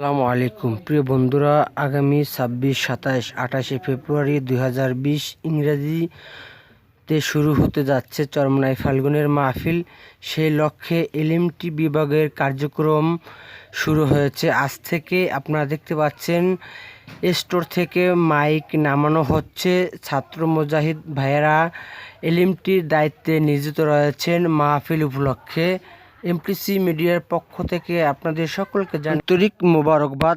আসসালামু আলাইকুম। প্রিয় বন্ধুরা, আগামী ছাব্বিশ সাতাশ আঠাশে ফেব্রুয়ারি দুই হাজার বিশ ইংরাজিতে শুরু হতে যাচ্ছে চরমনাই ফাল্গুনের মাহফিল। সেই লক্ষ্যে এলএমটি বিভাগের কার্যক্রম শুরু হয়েছে। আজ থেকে আপনারা দেখতে পাচ্ছেন, স্টোর থেকে মাইক নামানো হচ্ছে। ছাত্র মুজাহিদ ভাইয়েরা এলএমটির দায়িত্বে নিয়োজিত রয়েছেন মাহফিল উপলক্ষে। এমটিসি মিডিয়ার পক্ষ থেকে আপনাদের সকলকে আন্তরিক মোবারকবাদ।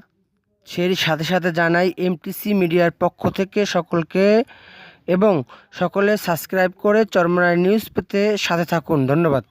সেই সাথে সাথে জানাই এমপিসি মিডিয়ার পক্ষ থেকে সকলকে এবং সকলে সাবস্ক্রাইব করে চরমরায় নিউজ পেতে সাথে থাকুন। ধন্যবাদ।